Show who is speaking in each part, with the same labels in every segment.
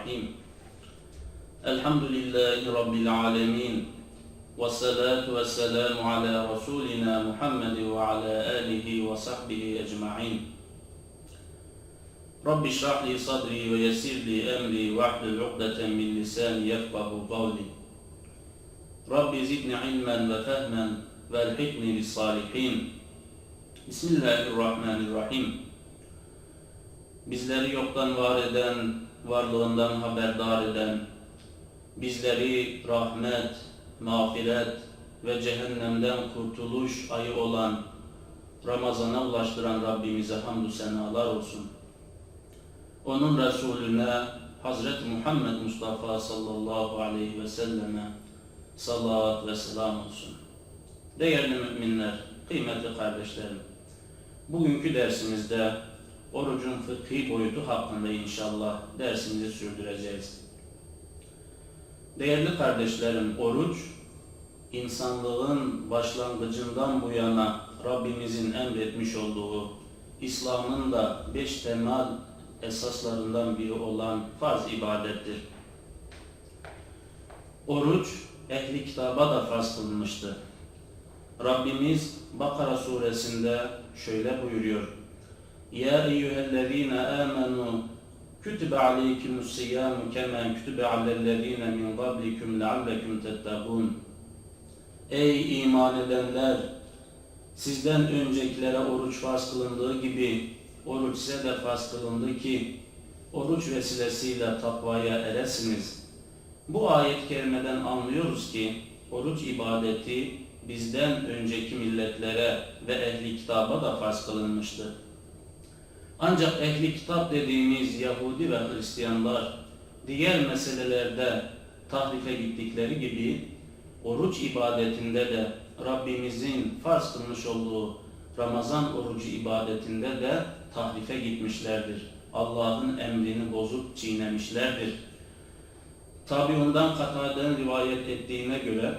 Speaker 1: الرحيم. الحمد لله رب العالمين والصلاة والسلام على رسولنا محمد وعلى آله وصحبه أجمعين. رب اشرح لي صدري ويسر لي أمري واحلل عقدة من لساني يفقه قولي. رب زدني علما وفهما وألحقني بالصالحين. Bismillahirrahmanirrahim. Bizleri yoktan var eden, varlığından haberdar eden, bizleri rahmet, mağfiret ve cehennemden kurtuluş ayı olan Ramazan'a ulaştıran Rabbimize hamdü senalar olsun. Onun Resulüne Hazreti Muhammed Mustafa sallallahu aleyhi ve selleme salat ve selam olsun. Değerli müminler, kıymetli kardeşlerim, bugünkü dersimizde orucun fıkhi boyutu hakkında inşallah dersimizi sürdüreceğiz. Değerli kardeşlerim, oruç, insanlığın başlangıcından bu yana Rabbimizin emretmiş olduğu, İslam'ın da beş temel esaslarından biri olan farz ibadettir. Oruç, ehli kitaba da farz kılınmıştı. Rabbimiz Bakara suresinde şöyle buyuruyor. Ya eyyühellezine amenu kütübe aleykumus siyamu kema kütübe alellezine min qablikum leallekum tettabun. Ey iman edenler! Sizden öncekilere oruç farz kılındığı gibi oruç size de farz kılındı ki oruç vesilesiyle takvaya eresiniz. Bu ayet kerimeden anlıyoruz ki oruç ibadeti bizden önceki milletlere ve ehli kitaba da farz kılınmıştı. Ancak ehli kitap dediğimiz Yahudi ve Hristiyanlar diğer meselelerde tahrife gittikleri gibi oruç ibadetinde de Rabbimizin farz kılmış olduğu Ramazan orucu ibadetinde de tahrife gitmişlerdir. Allah'ın emrini bozup çiğnemişlerdir. Tabi ondan Katade'nin rivayet ettiğine göre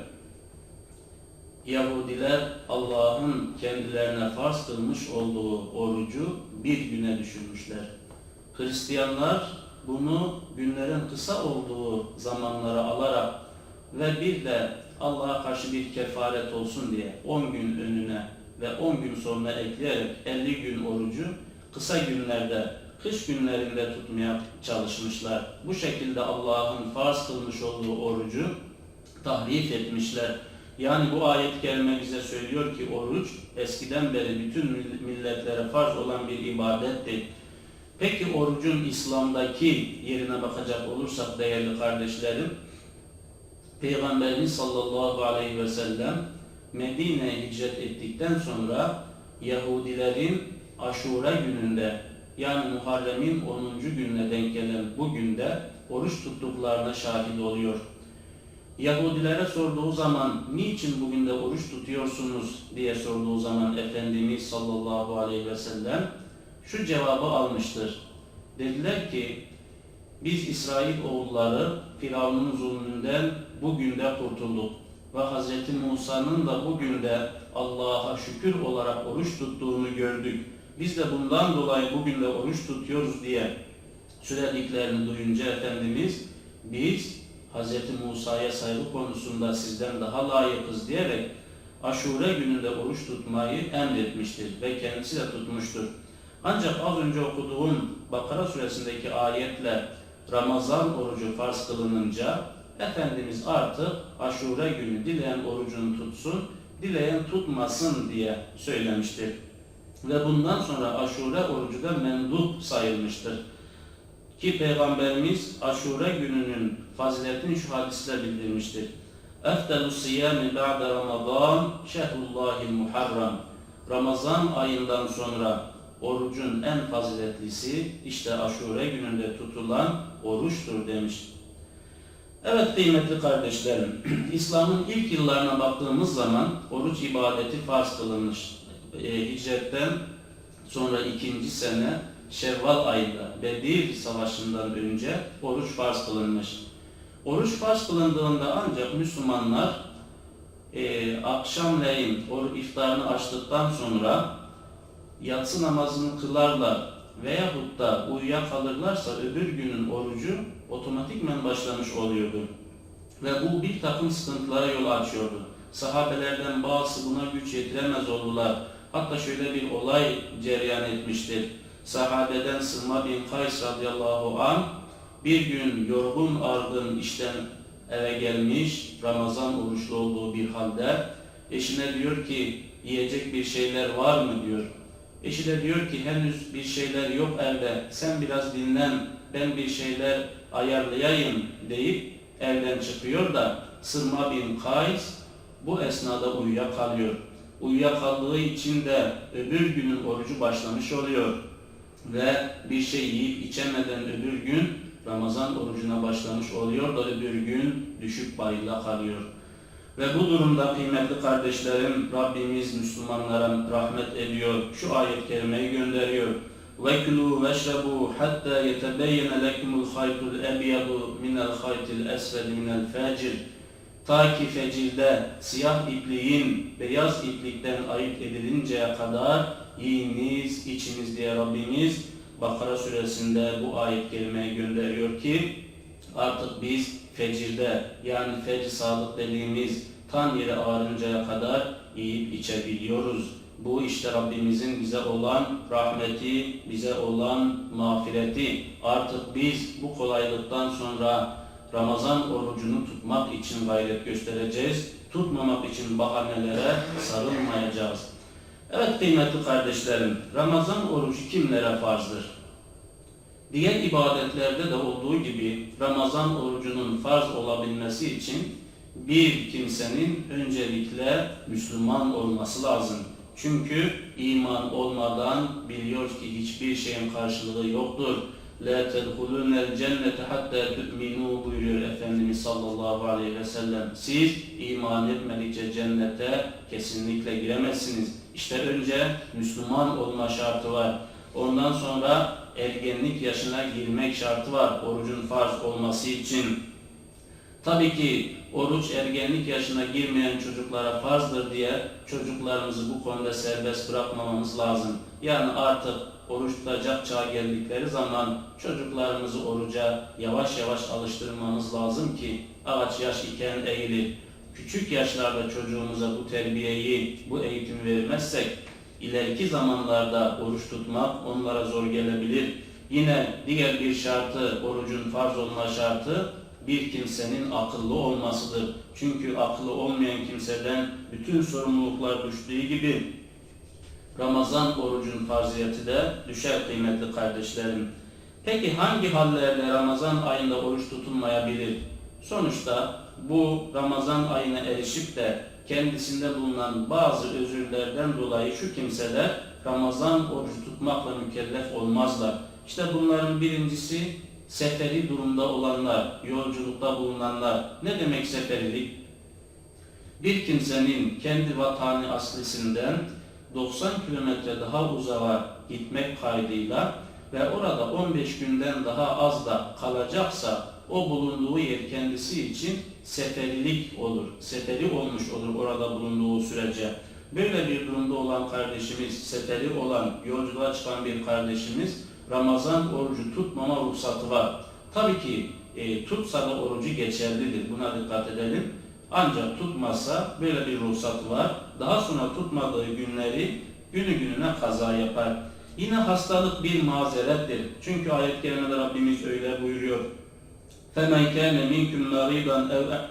Speaker 1: Yahudiler Allah'ın kendilerine farz kılmış olduğu orucu bir güne düşürmüşler. Hristiyanlar bunu günlerin kısa olduğu zamanlara alarak ve bir de Allah'a karşı bir kefaret olsun diye 10 gün önüne ve 10 gün sonra ekleyerek 50 gün orucu kısa günlerde, kış günlerinde tutmaya çalışmışlar. Bu şekilde Allah'ın farz kılmış olduğu orucu tahrif etmişler. Yani bu ayet kelime bize söylüyor ki oruç eskiden beri bütün milletlere farz olan bir ibadetti. Peki orucun İslam'daki yerine bakacak olursak değerli kardeşlerim, Peygamberimiz sallallahu aleyhi ve sellem Medine'ye hicret ettikten sonra Yahudilerin Aşura gününde yani Muharrem'in 10. gününe denk gelen bu günde oruç tuttuklarına şahit oluyor. Yahudilere sorduğu zaman niçin bugün de oruç tutuyorsunuz diye sorduğu zaman Efendimiz sallallahu aleyhi ve sellem şu cevabı almıştır. Dediler ki biz İsrail oğulları Firavun'un zulmünden bugün de kurtulduk. Ve Hz. Musa'nın da bugün de Allah'a şükür olarak oruç tuttuğunu gördük. Biz de bundan dolayı bugün de oruç tutuyoruz diye söylediklerini duyunca Efendimiz biz Hz. Musa'ya saygı konusunda sizden daha layıkız diyerek aşure gününde oruç tutmayı emretmiştir ve kendisi de tutmuştur. Ancak az önce okuduğum Bakara suresindeki ayetle Ramazan orucu farz kılınınca Efendimiz artık aşure günü dileyen orucunu tutsun, dileyen tutmasın diye söylemiştir. Ve bundan sonra aşure orucu da mendup sayılmıştır. Ki Peygamberimiz aşure gününün faziletini şu hadisle bildirmiştir. Eftelü siyami ba'de Ramazan şehrullahil muharram. Ramazan ayından sonra orucun en faziletlisi işte aşure gününde tutulan oruçtur demiş. Evet kıymetli kardeşlerim, İslam'ın ilk yıllarına baktığımız zaman oruç ibadeti farz kılınmış. E, hicretten sonra ikinci sene Şevval ayında Bedir Savaşı'ndan önce oruç farz kılınmış. Oruç farz kılındığında ancak Müslümanlar e, akşamleyin oruç iftarını açtıktan sonra yatsı namazını kılarlar veyahut da uyuyakalırlarsa öbür günün orucu otomatikmen başlamış oluyordu. Ve bu bir takım sıkıntılara yol açıyordu. Sahabelerden bazısı buna güç yetiremez oldular. Hatta şöyle bir olay cereyan etmiştir. Sahabeden Sılma bin Kays radıyallahu an bir gün yorgun argın işten eve gelmiş, Ramazan oruçlu olduğu bir halde eşine diyor ki yiyecek bir şeyler var mı diyor. Eşi de diyor ki henüz bir şeyler yok evde, sen biraz dinlen, ben bir şeyler ayarlayayım deyip evden çıkıyor da Sırma bin Kays bu esnada uyuyakalıyor. Uyuyakaldığı için de öbür günün orucu başlamış oluyor. Ve bir şey yiyip içemeden öbür gün Ramazan orucuna başlamış oluyor da öbür gün düşüp bayıla kalıyor. Ve bu durumda kıymetli kardeşlerim Rabbimiz Müslümanlara rahmet ediyor. Şu ayet kerimeyi gönderiyor. وَكْلُوا وَاشْرَبُوا حَتَّى يَتَبَيَّنَ لَكُمُ الْخَيْطُ الْأَبْيَضُ مِنَ الْخَيْطِ الْأَسْفَدِ مِنَ الْفَجِرِ Ta ki fecirde siyah ipliğin beyaz iplikten ayırt edilinceye kadar yiyiniz, içiniz diye Rabbimiz Bakara suresinde bu ayet kerimeyi gönderiyor ki artık biz fecirde yani fecr sadık dediğimiz tan yeri ağrıncaya kadar yiyip içebiliyoruz. Bu işte Rabbimizin bize olan rahmeti, bize olan mağfireti. Artık biz bu kolaylıktan sonra Ramazan orucunu tutmak için gayret göstereceğiz. Tutmamak için bahanelere sarılmayacağız. Kıymetli kardeşlerim, Ramazan orucu kimlere farzdır? Diğer ibadetlerde de olduğu gibi Ramazan orucunun farz olabilmesi için bir kimsenin öncelikle Müslüman olması lazım. Çünkü iman olmadan biliyoruz ki hiçbir şeyin karşılığı yoktur. La tedhulunel cennete hatta tu'minu buyuruyor Efendimiz sallallahu aleyhi ve sellem. Siz iman etmedikçe cennete kesinlikle giremezsiniz. İşte önce Müslüman olma şartı var. Ondan sonra ergenlik yaşına girmek şartı var orucun farz olması için. Tabii ki oruç ergenlik yaşına girmeyen çocuklara farzdır diye çocuklarımızı bu konuda serbest bırakmamamız lazım. Yani artık oruç tutacak çağa geldikleri zaman çocuklarımızı oruca yavaş yavaş alıştırmamız lazım ki ağaç yaş iken eğilir. Küçük yaşlarda çocuğumuza bu terbiyeyi, bu eğitimi vermezsek ileriki zamanlarda oruç tutmak onlara zor gelebilir. Yine diğer bir şartı, orucun farz olma şartı bir kimsenin akıllı olmasıdır. Çünkü akıllı olmayan kimseden bütün sorumluluklar düştüğü gibi Ramazan orucun farziyeti de düşer kıymetli kardeşlerim. Peki hangi hallerle Ramazan ayında oruç tutulmayabilir? Sonuçta bu Ramazan ayına erişip de kendisinde bulunan bazı özürlerden dolayı şu kimseler Ramazan orucu tutmakla mükellef olmazlar. İşte bunların birincisi seferi durumda olanlar, yolculukta bulunanlar. Ne demek seferilik? Bir kimsenin kendi vatanı aslisinden 90 kilometre daha uzağa gitmek kaydıyla ve orada 15 günden daha az da kalacaksa o bulunduğu yer kendisi için seferilik olur. Seferi olmuş olur orada bulunduğu sürece. Böyle bir durumda olan kardeşimiz, seferi olan, yolculuğa çıkan bir kardeşimiz Ramazan orucu tutmama ruhsatı var. Tabii ki e, tutsa da orucu geçerlidir. Buna dikkat edelim. Ancak tutmazsa böyle bir ruhsatı var Daha sonra tutmadığı günleri günü gününe kaza yapar. Yine hastalık bir mazerettir. Çünkü ayet-i kerimede Rabbimiz öyle buyuruyor. فَمَنْ كَانَ مِنْكُمْ مَرِيضًا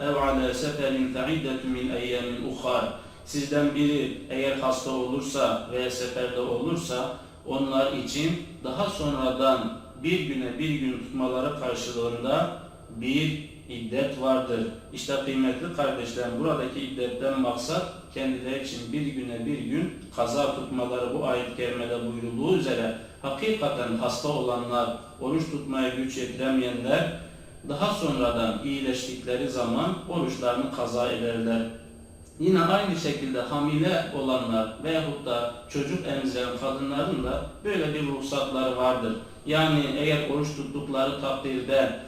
Speaker 1: اَوْ عَلَى سَفَرٍ فَعِدَّةٌ مِنْ اَيَّامٍ اُخَارٍ Sizden biri eğer hasta olursa veya seferde olursa onlar için daha sonradan bir güne bir gün tutmaları karşılığında bir iddet vardır. İşte kıymetli kardeşlerim buradaki iddetten maksat kendileri için bir güne bir gün kaza tutmaları bu ayet-i kerimede buyurulduğu üzere hakikaten hasta olanlar, oruç tutmaya güç yetiremeyenler daha sonradan iyileştikleri zaman oruçlarını kaza ederler. Yine aynı şekilde hamile olanlar veyahut da çocuk emziren kadınların da böyle bir ruhsatları vardır. Yani eğer oruç tuttukları takdirde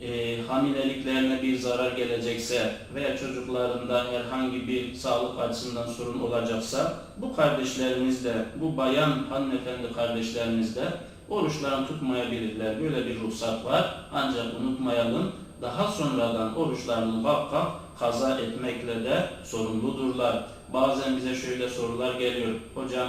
Speaker 1: e, hamileliklerine bir zarar gelecekse veya çocuklarında herhangi bir sağlık açısından sorun olacaksa bu kardeşlerimiz de, bu bayan hanımefendi kardeşlerimiz de oruçlarını tutmayabilirler. Böyle bir ruhsat var. Ancak unutmayalım daha sonradan oruçlarını muhakkak kaza etmekle de sorumludurlar. Bazen bize şöyle sorular geliyor. Hocam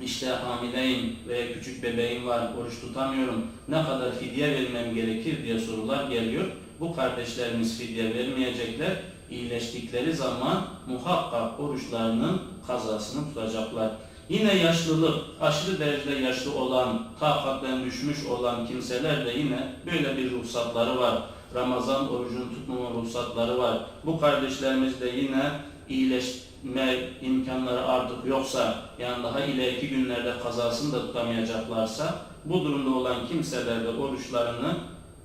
Speaker 1: işte hamileyim ve küçük bebeğim var, oruç tutamıyorum. Ne kadar fidye vermem gerekir diye sorular geliyor. Bu kardeşlerimiz fidye vermeyecekler. İyileştikleri zaman muhakkak oruçlarının kazasını tutacaklar. Yine yaşlılık, aşırı derecede yaşlı olan, takatten düşmüş olan kimseler de yine böyle bir ruhsatları var. Ramazan orucunu tutmama ruhsatları var. Bu kardeşlerimiz de yine iyileşme imkanları artık yoksa, yani daha ileriki günlerde kazasını da tutamayacaklarsa, bu durumda olan kimseler de oruçlarını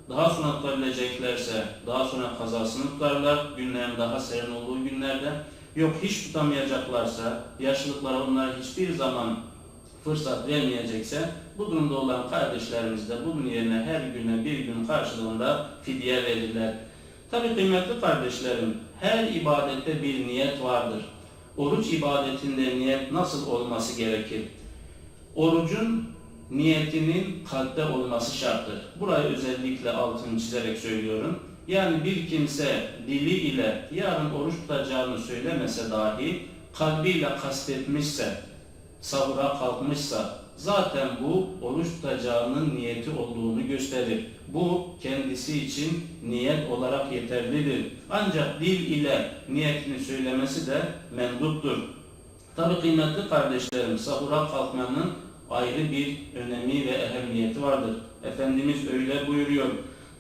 Speaker 1: daha sonra tutabileceklerse daha sonra kazasını tutarlar. Günlerin daha serin olduğu günlerde. Yok hiç tutamayacaklarsa, yaşlılıklara onlara hiçbir zaman fırsat vermeyecekse bu durumda olan kardeşlerimiz de bunun yerine her güne bir gün karşılığında fidye verirler. Tabi kıymetli kardeşlerim, her ibadette bir niyet vardır. Oruç ibadetinde niyet nasıl olması gerekir? Orucun niyetinin kalpte olması şarttır. Burayı özellikle altını çizerek söylüyorum. Yani bir kimse dili ile yarın oruç tutacağını söylemese dahi kalbiyle kastetmişse, sahura kalkmışsa zaten bu oruç tutacağının niyeti olduğunu gösterir. Bu kendisi için niyet olarak yeterlidir. Ancak dil ile niyetini söylemesi de menduptur. Tabi kıymetli kardeşlerim sahura kalkmanın ayrı bir önemi ve ehemmiyeti vardır. Efendimiz öyle buyuruyor.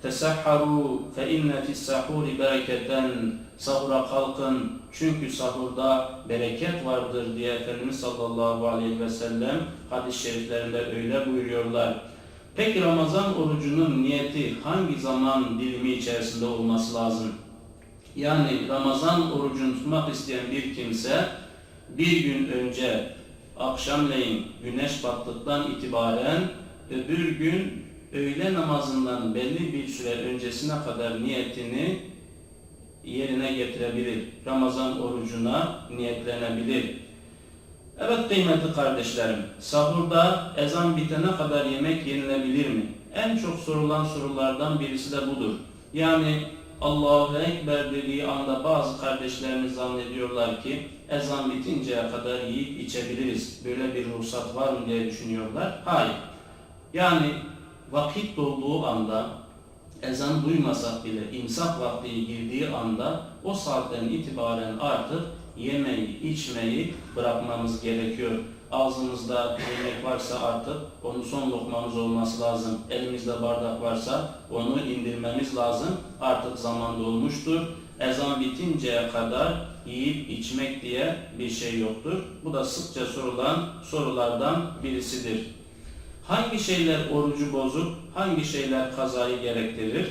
Speaker 1: Tesahharu fe inne fis sahuri bereketen sahura kalkın çünkü sahurda bereket vardır diye Efendimiz sallallahu aleyhi ve sellem hadis-i şeriflerinde öyle buyuruyorlar. Peki Ramazan orucunun niyeti hangi zaman dilimi içerisinde olması lazım? Yani Ramazan orucunu tutmak isteyen bir kimse bir gün önce akşamleyin güneş battıktan itibaren öbür gün öğle namazından belli bir süre öncesine kadar niyetini yerine getirebilir. Ramazan orucuna niyetlenebilir. Evet kıymetli kardeşlerim, sahurda ezan bitene kadar yemek yenilebilir mi? En çok sorulan sorulardan birisi de budur. Yani Allahu Ekber dediği anda bazı kardeşlerimiz zannediyorlar ki ezan bitinceye kadar yiyip içebiliriz. Böyle bir ruhsat var mı diye düşünüyorlar. Hayır. Yani vakit dolduğu anda ezan duymasak bile imsak vakti girdiği anda o saatten itibaren artık yemeği, içmeyi bırakmamız gerekiyor. Ağzımızda yemek varsa artık onu son lokmamız olması lazım. Elimizde bardak varsa onu indirmemiz lazım. Artık zaman dolmuştur. Ezan bitinceye kadar yiyip içmek diye bir şey yoktur. Bu da sıkça sorulan sorulardan birisidir. Hangi şeyler orucu bozuk, hangi şeyler kazayı gerektirir?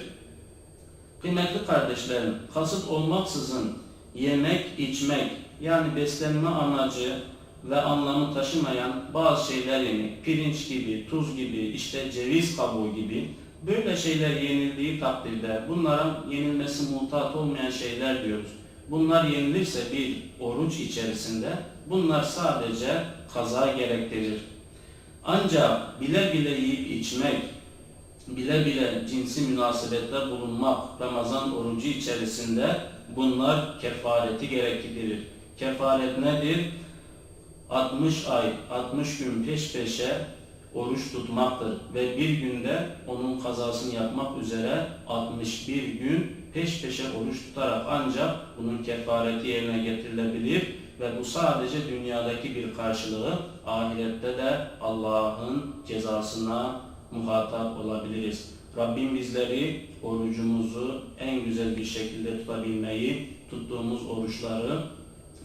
Speaker 1: Kıymetli kardeşlerim, kasıt olmaksızın yemek, içmek, yani beslenme amacı ve anlamı taşımayan bazı şeyler yemek, pirinç gibi, tuz gibi, işte ceviz kabuğu gibi böyle şeyler yenildiği takdirde bunlara yenilmesi mutat olmayan şeyler diyoruz. Bunlar yenilirse bir oruç içerisinde bunlar sadece kaza gerektirir. Ancak bile bile yiyip içmek, bile bile cinsi münasebette bulunmak Ramazan orucu içerisinde bunlar kefareti gerektirir. Kefaret nedir? 60 ay, 60 gün peş peşe oruç tutmaktır ve bir günde onun kazasını yapmak üzere 61 gün peş peşe oruç tutarak ancak bunun kefareti yerine getirilebilir bu sadece dünyadaki bir karşılığı ahirette de Allah'ın cezasına muhatap olabiliriz. Rabbim bizleri orucumuzu en güzel bir şekilde tutabilmeyi, tuttuğumuz oruçları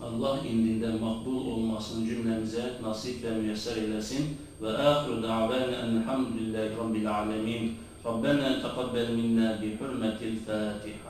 Speaker 1: Allah indinde makbul olmasını cümlemize nasip ve müyesser eylesin. Ve ahiru da'vana enelhamdülillahi rabbil alemin. Rabbena teqabbel minna bi hurmetil Fatiha.